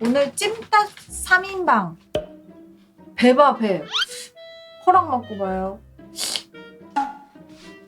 오늘 찜닭 3인방. 배봐 배. 허락 받고 봐요.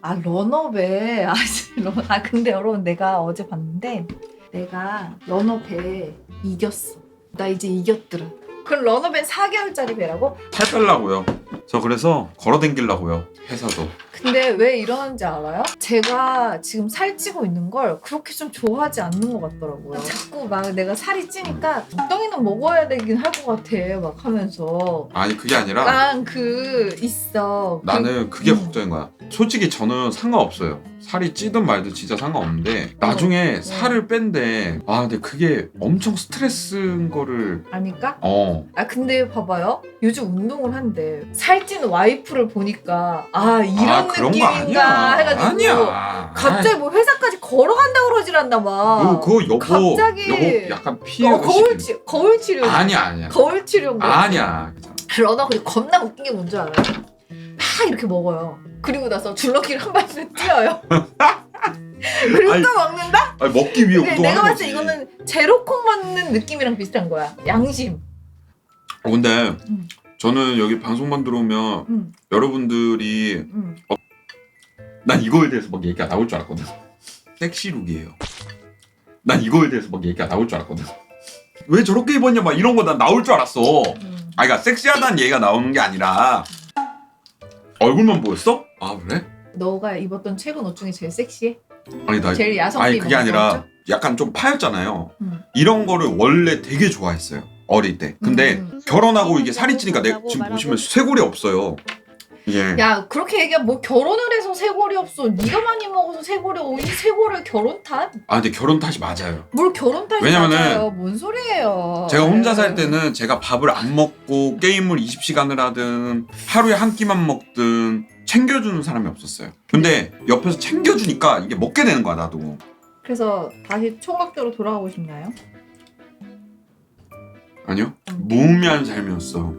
아 러너배. 아, 러- 아 근데 여러분 내가 어제 봤는데 내가 러너배 이겼어. 나 이제 이겼더라. 그럼 러너배 4개월짜리 배라고? 살 빼려고요. 저 그래서 걸어 댕기려고요. 회사도. 근데 왜 이러는지 알아요? 제가 지금 살찌고 있는 걸 그렇게 좀 좋아하지 않는 것 같더라고요. 자꾸 막 내가 살이 찌니까 적당히는 먹어야 되긴 할 것 같아 막 하면서 아니 그게 아니라 약간 그 있어. 나는 그게 음. 걱정인 거야. 솔직히 저는 상관없어요. 살이 찌든 말든 진짜 상관없는데 나중에 살을 뺀데 아 근데 그게 엄청 스트레스인 거를 그, 아니까? 어 아 근데 봐봐요. 요즘 운동을 한대. 살찌는 와이프를 보니까 아 이런 아, 그런 거 느낌인가 아니야. 해가지고 아니야. 갑자기 뭐 회사까지 걸어간다고 그러질 않나 봐. 그거, 그거 여보 갑자기- 여보 약간 피해 어, 거울 치 거울 치료. 아니야 아니야 거울 치료인 거야. 아니야 러너 근데 겁나 웃긴 게 뭔지 알아요? 막 이렇게 먹어요. 그리고 나서 줄넘기를 한 발씩 뛰어요. 그리고 아니, 또 먹는다? 아니, 먹기 위해 근데 운동하는 내가 봤을 거지 때 이거는 제로콩 먹는 느낌이랑 비슷한 거야. 양심. 어, 근데 음. 저는 여기 방송만 들어오면 음, 여러분들이 음. 난 이거에 대해서 막 얘기가 나올 줄 알았거든. 섹시룩이에요. 난 이거에 대해서 막 얘기가 나올 줄 알았거든. 왜 저렇게 입었냐 막 이런 거 난 나올 줄 알았어. 음. 아, 그러니까 섹시하다는 얘기가 나오는 게 아니라 얼굴만 보였어? 아 그래? 너가 입었던 최근 옷 중에 제일 섹시해? 아니 나 제일 야성미 아니 그게 아니라? 약간 좀 파였잖아요. 음. 이런 거를 원래 되게 좋아했어요. 어릴 때. 근데 음. 결혼하고 이게 살이 찌니까 내 지금 보시면 쇄골이 없어요. 이게 야 그렇게 얘기하면 뭐 결혼을 해서 쇄골이 없어. 네가 많이 먹어서 쇄골이 오이 쇄골을 결혼 탓? 아 근데 결혼 탓이 맞아요. 뭘 결혼 탓이 왜냐면은 맞아요. 뭔 소리예요. 제가 혼자 살. 때는 제가 밥을 안 먹고 게임을 20시간을 하든 하루에 한 끼만 먹든 챙겨주는 사람이 없었어요. 근데 옆에서 챙겨주니까 이게 먹게 되는 거야 나도. 그래서 다시 총각대로 돌아가고 싶나요? 아니요? 무의미한 삶이었어.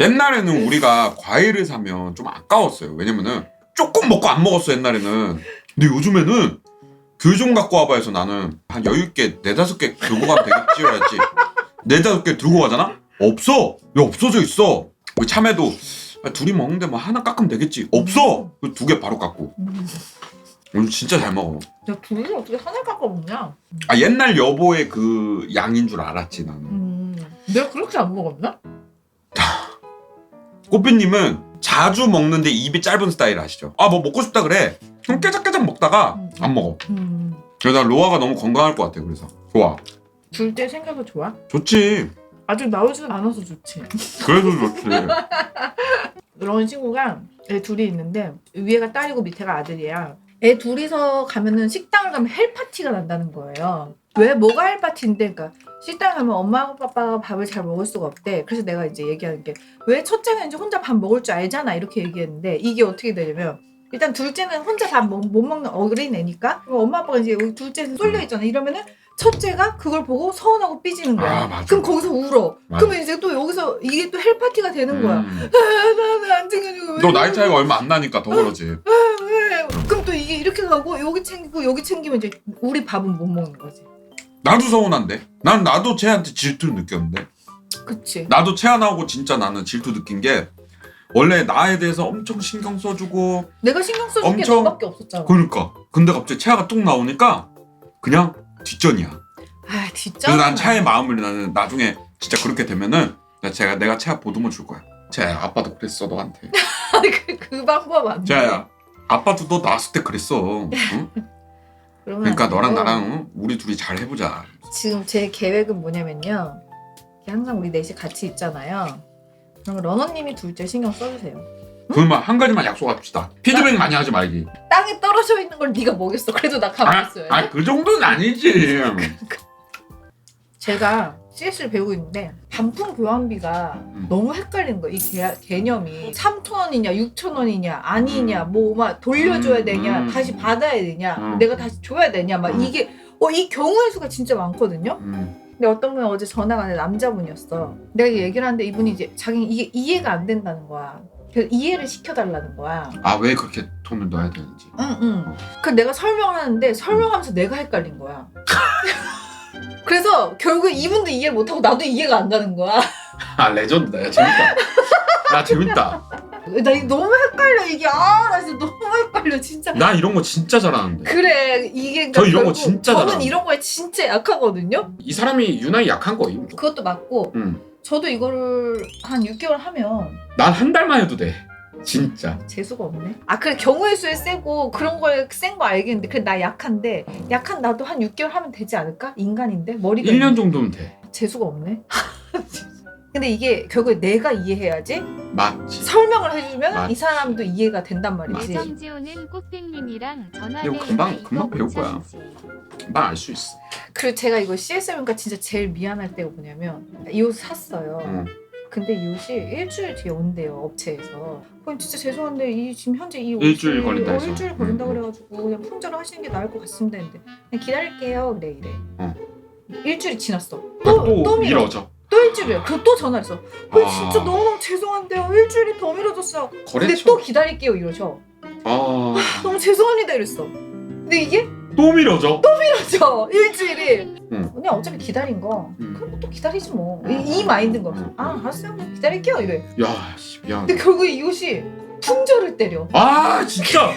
옛날에는 우리가 과일을 사면 좀 아까웠어요. 왜냐면은 조금 먹고 안 먹었어 옛날에는. 근데 요즘에는 귤좀 갖고 와봐 해서 나는 한 여유 있게 네다섯 개 들고 가면 되겠지 해야지. 네다섯 개 들고 가잖아? 없어! 왜 없어져 있어? 우리 참외도 아, 둘이 먹는데 뭐 하나 깎으면 되겠지. 없어! 두 개 바로 깎고. 음. 오늘 진짜 잘 먹어. 야 둘이 어떻게 하나 깎아 먹냐? 아 옛날 여보의 그 양인 줄 알았지 나는. 음. 내가 그렇게 안 먹었나? 꽃비님은 자주 먹는데 입이 짧은 스타일 아시죠? 아 뭐 먹고 싶다 그래. 그럼 깨작깨작 먹다가 음. 안 먹어. 음. 그래서 난 로아가 너무 건강할 것 같아. 그래서 좋아. 둘째 생겨서 좋아? 좋지. 아직 나오지도 않아서 좋지. 그래도 좋지. 그런 친구가 애 둘이 있는데 위에가 딸이고 밑에가 아들이야. 애 둘이서 가면은 식당을 가면 헬파티가 난다는 거예요. 왜 뭐가 헬파티인데? 그러니까 식당 가면 엄마하고 빠빠가 밥을 잘 먹을 수가 없대. 그래서 내가 이제 얘기하는 게 왜 첫째는 이제 혼자 밥 먹을 줄 알잖아 이렇게 얘기했는데 이게 어떻게 되냐면 일단 둘째는 혼자 밥못 먹는 어린 애니까 그럼 엄마 아빠가 이제 여기 둘째 쏠려 있잖아 이러면은 첫째가 그걸 보고 서운하고 삐지는 거야. 아. 그럼 거기서 울어. 맞아. 그러면 이제 또 여기서 이게 또 헬파티가 되는 거야. 음. 나안 챙겨주고 너 나이 차이가 얼마 안 나니까 더 그러지. 왜? 그럼 또 이게 이렇게 가고 여기 챙기고 여기 챙기면 이제 우리 밥은 못 먹는 거지. 나도 서운한데. 난 나도 쟤한테 질투 느꼈는데. 그치? 나도 채아나오고 진짜 나는 질투 느낀 게 원래 나에 대해서 엄청 신경 써주고 내가 신경 써준 게 엄청- 너밖에 없었잖아. 그러니까 근데 갑자기 채아가 뚝 나오니까 그냥 뒷전이야. 아 진짜. 그래서 난 차의 마음을 나는 나중에 진짜 그렇게 되면은 나 제가 내가 차야 보듬어 줄 거야. 차야 아빠도 그랬어 너한테. 그, 그 방법 안 돼. 차야 아빠도 너 낳았을 때 그랬어. 응? 그러면 그러니까. 너랑 나랑 응? 우리 둘이 잘 해보자. 지금 제 계획은 뭐냐면요. 항상 우리 넷이 같이 있잖아요. 그러면 러너님이 둘째 신경 써주세요. 그러면 한 가지만 약속합시다. 피드백 많이 하지 말기. 땅에 떨어져 있는 걸 네가 먹였어. 그래도 나 가만히 있어요. 아그 정도는 아니지. 제가 CS를 배우고 있는데 반품 교환비가 음. 너무 헷갈리는 거야. 이 개, 개념이 3천 원이냐 6천 원이냐 아니냐 뭐 막 돌려줘야 음, 되냐 음. 다시 받아야 되냐 음. 내가 다시 줘야 되냐 막 음. 이게 어, 이 경우의 수가 진짜 많거든요. 음. 근데 어떤 분이 어제 전화가 왔는데 남자분이었어. 내가 이제 얘기를 하는데 이분이 이제 자기 이게 이해가 안 된다는 거야. 그래서 이해를 시켜달라는 거야. 아왜 그렇게 돈을 넣어야 되는지. 응, 응. 그 내가 설명하는데 설명하면서 내가 헷갈린 거야. 그래서 결국 이분도 이해를 못하고 나도 이해가 안 가는 거야. 아 레전드다 야 재밌다 야 재밌다 나 이거 너무 헷갈려 이게 아 나 진짜 너무 헷갈려 진짜. 나 이런 거 진짜 잘하는데 그래 이게 저 이런 거 결국 진짜 저는 잘하는데. 이런 거에 진짜 약하거든요. 이 사람이 유난히 약한 거임 그것도 맞고 응. 저도 이거를 한 6개월 하면 난 한 달만 해도 돼 진짜 재수가 없네. 아 그래 경우의 수에 세고 그런 거에 센거 알겠는데 그래 나 약한데 약한 나도 한 6개월 하면 되지 않을까? 인간인데 머리가 1년 정도면 돼 재수가 없네. 근데 이게 결국에 내가 이해해야지 맞지 설명을 해주면 맞지. 이 사람도 이해가 된단 말이지. 애정지호는 꽃빙님이랑 전화를 이거 금방- 금방 배울 거야. 난 알 수 있어 그리고 제가 이거 CSM니까 진짜 제일 미안할 때가 뭐냐면 이 옷 샀어요. 응. 근데 이 옷이 일주일 뒤에 온대요 업체에서. 그럼 진짜 죄송한데 이 지금 현재 이 옷이 일주일 걸린다 어, 해서. 일주일 걸린다 음, 음. 그래가지고 그냥 품절을 하시는 게 나을 것 같습니다 했는데 그냥 기다릴게요 그래 이래. 어. 일주일이 지났어. 또, 또, 또 미뤄. 미뤄져 또 일주일이야. 그거 또 전화했어. 아, 아. 진짜 너무너무 죄송한데요. 일주일이 더 미뤄졌어요. 근데 거래처 또 기다릴게요 이러셔. 아... 너무 죄송합니다 이랬어. 근데 이게 또 미뤄져 미뤄져 일주일이. 응. 그냥 어차피 기다린 거. 응. 그럼 또 기다리지 뭐. 이, 이 마인드인 거야. 아 알았어요. 그럼 기다릴게요 이래. 야 씨, 미안 근데 결국에 이 옷이 품절을 때려. 아 진짜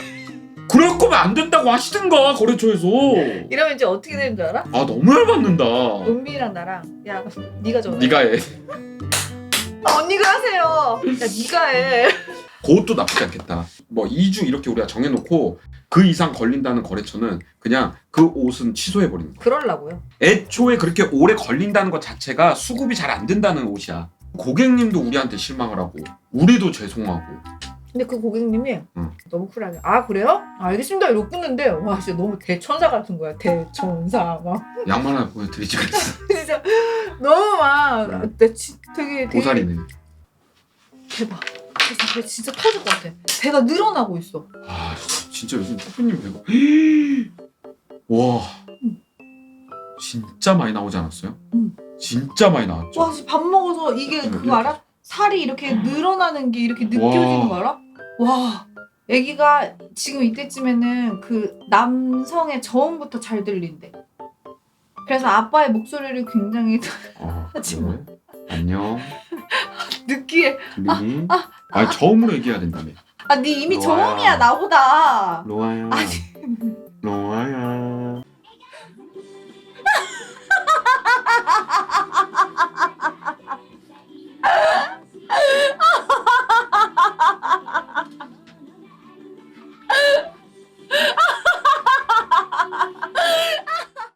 그럴 거면 안 된다고 하시든가 거래처에서 이러면 이제 어떻게 되는 줄 알아? 아 너무 열받는다 은비랑 나랑 야 네가 전화. 네가 해 아, 언니가 하세요. 야 네가 해. 그것도 나쁘지 않겠다 뭐 2주 이렇게 우리가 정해놓고 그 이상 걸린다는 거래처는 그냥 그 옷은 취소해 버리는 거야. 그럴라고요. 애초에 그렇게 오래 걸린다는 것 자체가 수급이 잘 안 된다는 옷이야. 고객님도 우리한테 실망을 하고 우리도 죄송하고. 근데 그 고객님이 응. 너무 쿨하게 아 그래요? 알겠습니다. 이러고 끊는데 와 진짜 너무 대천사 같은 거야. 대천사 막. 양말 하나 보여드리지 그랬어? 진짜 너무 막 응. 나 지, 되게 되게 보살이네. 대박. 진짜 터질 것 같아. 배가 늘어나고 있어. 아 진짜 요즘 뽀삐님 배가 와 진짜 많이 나오지 않았어요? 응. 진짜 많이 나왔죠 와 진짜 밥 먹어서 이게 응, 그거 이렇게. 알아? 살이 이렇게 늘어나는 게 이렇게 느껴지는 와. 거 알아? 와 아기가 지금 이때쯤에는 그 남성의 저음부터 잘 들린대 그래서 아빠의 목소리를 굉장히 아, 하지 그래? 안녕 느끼해 들리니? 아, 니 저음으로 얘기해야 된다며 아, 네 이미 로아야. 저음이야 나보다. 로아야 아니.